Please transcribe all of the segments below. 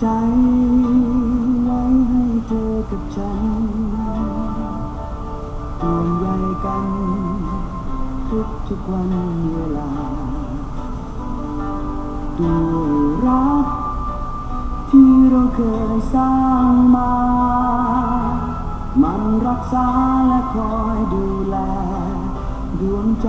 ใจไว้ให้เธอกับฉันห่วงใยกันทุกทุกวันเวลาด้วยรักที่เราเคยสร้างมา มันรักษาและคอยดูแลดวงใจ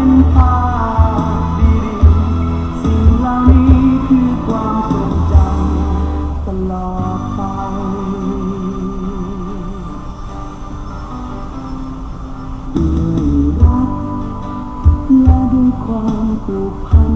เป็นภาพดีๆสิ่งเหล่านี้คือความทรงจำตลอดไป ด้วยรักและด้วยความผูกพัน